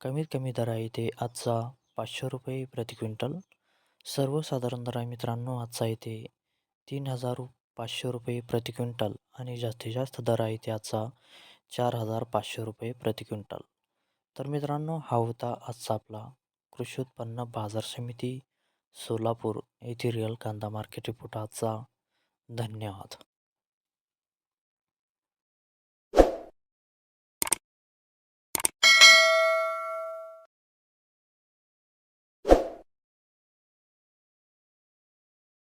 कमीत कमी दर आहे ते आजचा पाचशे रुपये प्रति क्विंटल. सर्वसाधारण दर आहे मित्रांनो आजचा येते तीन हजार पाचशे रुपये प्रति क्विंटल आणि जास्तीत जास्त दर आहे ते आजचा चार हजार पाचशे रुपये प्रति क्विंटल. तर मित्रांनो हा होता आजचा आपला कृषी उत्पन्न बाजार समिती सोलापूर येथे रिअल कांदा मार्केट रिपोर्ट आजचा. धन्यवाद.